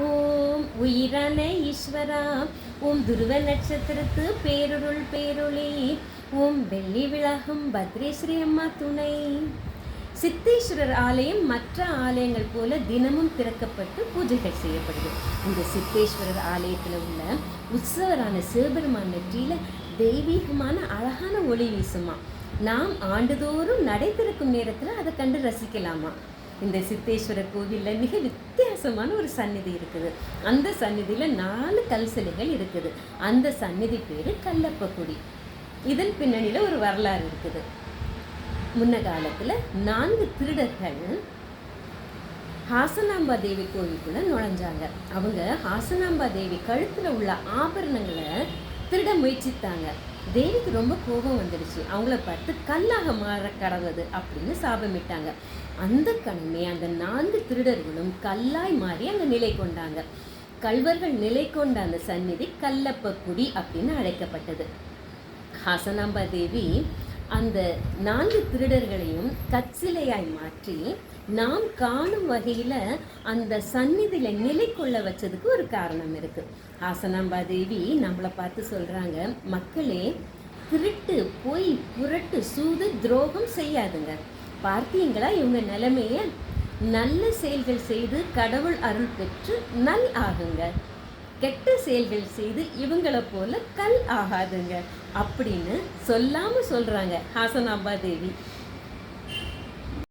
ஓம் உயிரான ஈஸ்வரா ஓம் துருவ நட்சத்திரத்து பேருருள் பேருளி ஓம் வெள்ளி விழாகும் பத்ரேஸ்வரி அம்மா துணை. சித்தேஸ்வரர் ஆலயம் மற்ற ஆலயங்கள் போல தினமும் திறக்கப்பட்டு பூஜைகள் செய்யப்படுது இந்த சித்தேஸ்வரர் ஆலயத்தில் உள்ள உற்சவரான சிவபெருமான் நெற்றியில் தெய்வீகமான அழகான ஒளி வீசுமா. நாம் ஆண்டுதோறும் நடை திறக்கும் நேரத்தில் அதை கண்டு ரசிக்கலாமா? இந்த சித்தேஸ்வரர் கோவிலில் மிக வித்தியாசமான ஒரு சந்நிதி இருக்குது. அந்த சந்நிதியில் நாலு கல் சிலைகள் இருக்குது. அந்த சந்நிதி பேர் கல்லப்பக்குடி இதன் பின்னணியில் ஒரு வரலாறு இருக்குது. முன்ன காலத்தில் நான்கு திருடர்கள் ஹாசனாம்பா தேவி கோவிலுக்குள்ளே நுழைஞ்சாங்க. அவங்க ஹாசனாம்பா தேவி கழுத்தில் உள்ள ஆபரணங்களை திருட முயற்சித்தாங்க. தேவிக்கு ரொம்ப கோபம் வந்துடுச்சு. அவங்கள பார்த்து கல்லாக மாற கடவுது அப்படின்னு சாபமிட்டாங்க. அந்த கணமே அந்த நான்கு திருடர்களும் கல்லாய் மாறி அங்கே நிலை கொண்டாங்க. கல்வர்கள் நிலை கொண்ட அந்த சந்நிதி கல்லப்பக்குடி அப்படின்னு அழைக்கப்பட்டது. ஹாசனாம்பா தேவி அந்த நான்கு திருடர்களையும் கற்சிலையாய் மாற்றி நாம் காணும் வகையில் அந்த சந்நிதியில் நிலை கொள்ள வச்சதுக்கு ஒரு காரணம் இருக்குது ஆசனாம்பா தேவி நம்மளை பார்த்து சொல்கிறாங்க மக்களே திருட்டு போய் புரட்டு சூது துரோகம் செய்யாதுங்க. பார்த்தீங்களா இவங்க நிலைமையை? நல்ல செயல்கள் செய்து கடவுள் அருள் பெற்று நல் ஆகுங்க. கெட்ட செயல்கள் செய்து இவங்கள போல கல் ஆகாதுங்க. அப்படின்னு சொல்லாம சொல்றாங்க. ஹாசனாம்பா தேவி